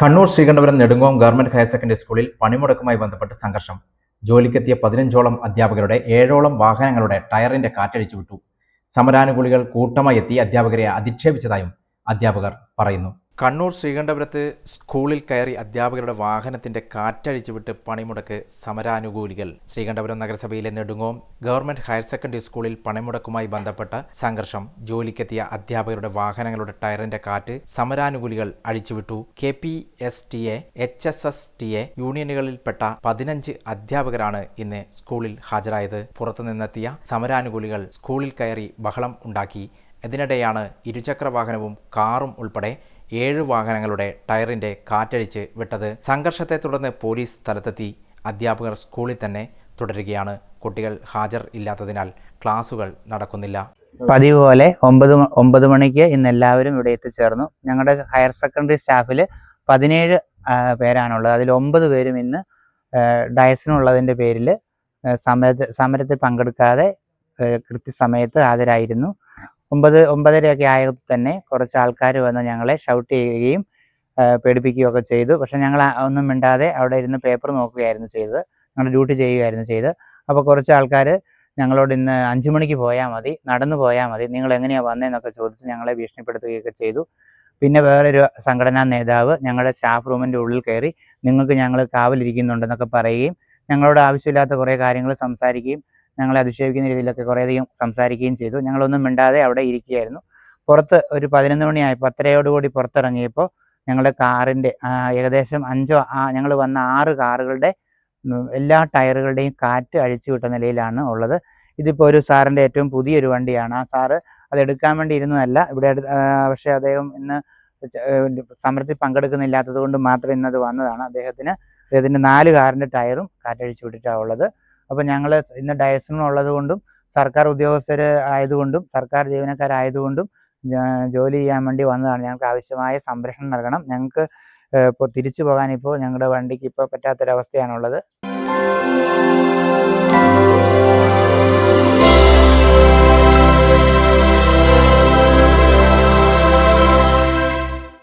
Kannur Sreekandapuram Nedungom government higher secondary സ്കൂളിൽ പണിമുടക്കുമായി ബന്ധപ്പെട്ട് സംഘർഷം. ജോലിക്കെത്തിയ പതിനഞ്ചോളം അധ്യാപകരുടെ ഏഴോളം വാഹനങ്ങളുടെ ടയറിന്റെ കാറ്റഴിച്ചു വിട്ടു സമരാനുകൂലികൾ കൂട്ടമായി എത്തി അധ്യാപകരെ അധിക്ഷേപിച്ചതായും അധ്യാപകർ പറയുന്നു. കണ്ണൂർ ശ്രീകണ്ഠപുരത്ത് സ്കൂളിൽ കയറി അധ്യാപകരുടെ വാഹനത്തിന്റെ കാറ്റഴിച്ചുവിട്ട് പണിമുടക്ക് സമരാനുകൂലികൾ. ശ്രീകണ്ഠപുരം നഗരസഭയിലെ നെടുങ്ങോം ഗവൺമെന്റ് ഹയർ സെക്കൻഡറി സ്കൂളിൽ പണിമുടക്കുമായി ബന്ധപ്പെട്ട സംഘർഷം. ജോലിക്കെത്തിയ അധ്യാപകരുടെ വാഹനങ്ങളുടെ ടയറിന്റെ കാറ്റ് സമരാനുകൂലികൾ അഴിച്ചുവിട്ടു. K P S T A H S S T A യൂണിയനുകളിൽപ്പെട്ട പതിനഞ്ച് അധ്യാപകരാണ് ഇന്ന് സ്കൂളിൽ ഹാജരായത്. പുറത്തുനിന്നെത്തിയ സമരാനുകൂലികൾ സ്കൂളിൽ കയറി ബഹളം ഉണ്ടാക്കി. ഇതിനിടെയാണ് ഇരുചക്ര വാഹനവും കാറും ഉൾപ്പെടെ ഏഴ് വാഹനങ്ങളുടെ ടയറിന്റെ കാറ്റഴിച്ച് വിട്ടത് സംഘർഷത്തെ തുടർന്ന് പോലീസ് സ്ഥലത്തെത്തി. അധ്യാപകർ സ്കൂളിൽ തന്നെ തുടരുകയാണ്. കുട്ടികൾ ഹാജർ ഇല്ലാത്തതിനാൽ ക്ലാസുകൾ നടക്കുന്നില്ല. പതിവ് പോലെ ഒമ്പത് ഒമ്പത് മണിക്ക് ഇന്ന് എല്ലാവരും ഇവിടെ എത്തിച്ചേർന്നു. ഞങ്ങളുടെ ഹയർ സെക്കൻഡറി സ്റ്റാഫിൽ പതിനേഴ് പേരാണുള്ളത്. അതിൽ ഒമ്പത് പേരും ഇന്ന് ഡയസിനുള്ളതിന്റെ പേരിൽ സമരത്തിൽ സമരത്തിൽ പങ്കെടുക്കാതെ കൃത്യസമയത്ത് ഹാജരായിരുന്നു. ഒമ്പത് ഒമ്പതരയൊക്കെ ആയപ്പോൾ തന്നെ കുറച്ച് ആൾക്കാർ വന്ന് ഞങ്ങളെ ഷൗട്ട് ചെയ്യുകയും പേടിപ്പിക്കുകയും ഒക്കെ ചെയ്തു. പക്ഷെ ഞങ്ങൾ ഒന്നും മിണ്ടാതെ അവിടെ ഇരുന്ന് പേപ്പർ നോക്കുകയായിരുന്നു ചെയ്തത്. ഞങ്ങൾ ഡ്യൂട്ടി ചെയ്യുകയായിരുന്നു ചെയ്തത്. അപ്പോൾ കുറച്ച് ആൾക്കാർ ഞങ്ങളോട് ഇന്ന് അഞ്ചു മണിക്ക് പോയാൽ മതി നടന്നു പോയാൽ മതി നിങ്ങൾ എങ്ങനെയാണ് വന്നതെന്നൊക്കെ ചോദിച്ച് ഞങ്ങളെ ഭീഷണിപ്പെടുത്തുകയൊക്കെ ചെയ്തു. പിന്നെ വേറൊരു സംഘടനാ നേതാവ് ഞങ്ങളുടെ സ്റ്റാഫ് റൂമിന്റെ ഉള്ളിൽ കയറി നിങ്ങൾക്ക് ഞങ്ങൾ കാവലിരിക്കുന്നുണ്ടെന്നൊക്കെ പറയുകയും ഞങ്ങളോട് ആവശ്യമില്ലാത്ത കുറേ കാര്യങ്ങൾ സംസാരിക്കുകയും ഞങ്ങളെ അധിക്ഷേപിക്കുന്ന രീതിയിലൊക്കെ കുറേയധികം സംസാരിക്കുകയും ചെയ്തു. ഞങ്ങളൊന്നും മിണ്ടാതെ അവിടെ ഇരിക്കുകയായിരുന്നു. പുറത്ത് ഒരു പതിനൊന്ന് മണിയായി പത്തരയോടുകൂടി പുറത്തിറങ്ങിയപ്പോൾ ഞങ്ങളുടെ കാറിന്റെ ഏകദേശം അഞ്ചോ ഞങ്ങൾ വന്ന ആറ് കാറുകളുടെ എല്ലാ ടയറുകളുടെയും കാറ്റ് അഴിച്ചു വിട്ട നിലയിലാണ് ഉള്ളത്. ഇതിപ്പോൾ ഒരു സാറിന്റെ ഏറ്റവും പുതിയൊരു വണ്ടിയാണ്. ആ സാറ് അത് എടുക്കാൻ വേണ്ടി ഇരുന്നതല്ല. ഇവിടെ പക്ഷേ അദ്ദേഹം ഇന്ന് സമൃദ്ധി പങ്കെടുക്കുന്നില്ലാത്തത് കൊണ്ട് മാത്രം ഇന്നത് വന്നതാണ്. അദ്ദേഹത്തിന് അദ്ദേഹത്തിന്റെ നാല് കാറിന്റെ ടയറും കാറ്റഴിച്ചു വിട്ടിട്ടാണ് ഉള്ളത്. അപ്പോൾ ഞങ്ങൾ ഇന്ന് ഡയസിനുള്ളത് കൊണ്ടും സർക്കാർ ഉദ്യോഗസ്ഥർ ആയതുകൊണ്ടും സർക്കാർ ജീവനക്കാരായതുകൊണ്ടും ജോലി ചെയ്യാൻ വേണ്ടി വന്നതാണ്. ഞങ്ങൾക്ക് ആവശ്യമായ സംരക്ഷണം നൽകണം. ഞങ്ങൾക്ക് ഇപ്പോൾ തിരിച്ചു പോകാൻ ഇപ്പോൾ ഞങ്ങളുടെ വണ്ടിക്ക് ഇപ്പോൾ പറ്റാത്തൊരവസ്ഥയാണുള്ളത്.